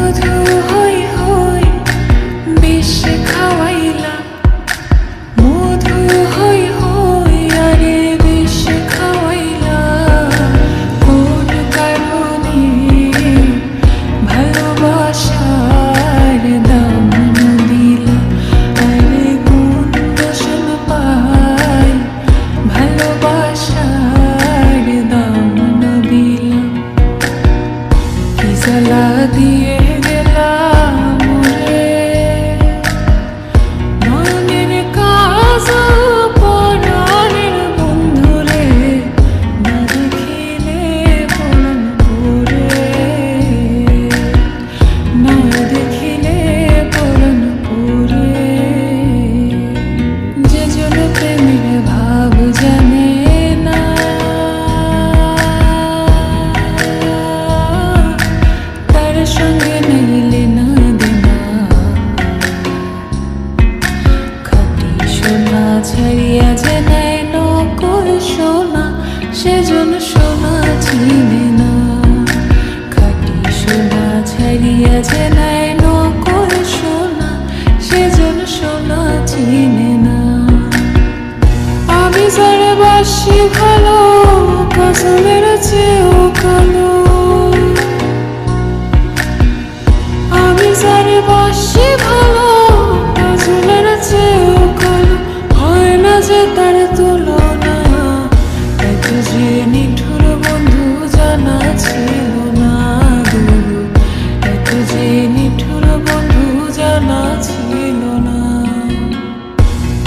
with you. चला दिए সোনা ছাড়িয়া যে নেয় নকল সোনা সেজন সোনা চিনে না। খাটি সোনা ছাড়িয়া যে নেয় নকল সোনা সেজন সোনা চিনে না। আমি যারে বাসি ভালো কাজলের চেয়েও কালো। আমি যারে বাসি ভালো কাজলের চেয়েও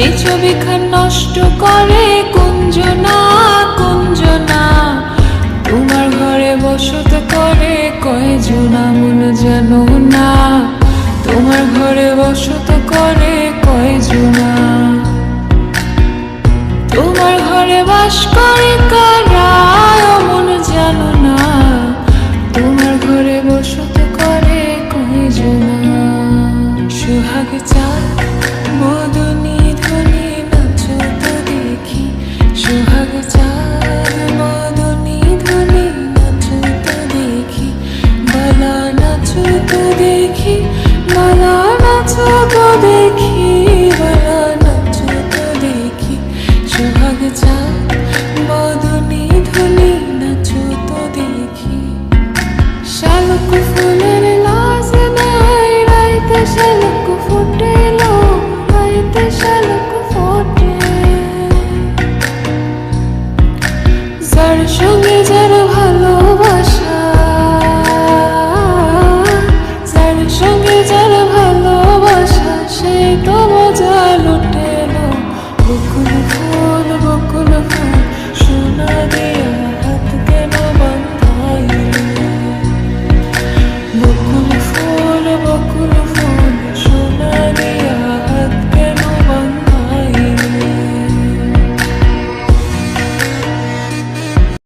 সেই ছবি খান নষ্ট করে কুঞ্জনা কুঞ্জনা। তোমার ঘরে বসত করে কয়জনা মন যেন না। তোমার ঘরে বসত করে কয়জনা তোমার ঘরে বাস করে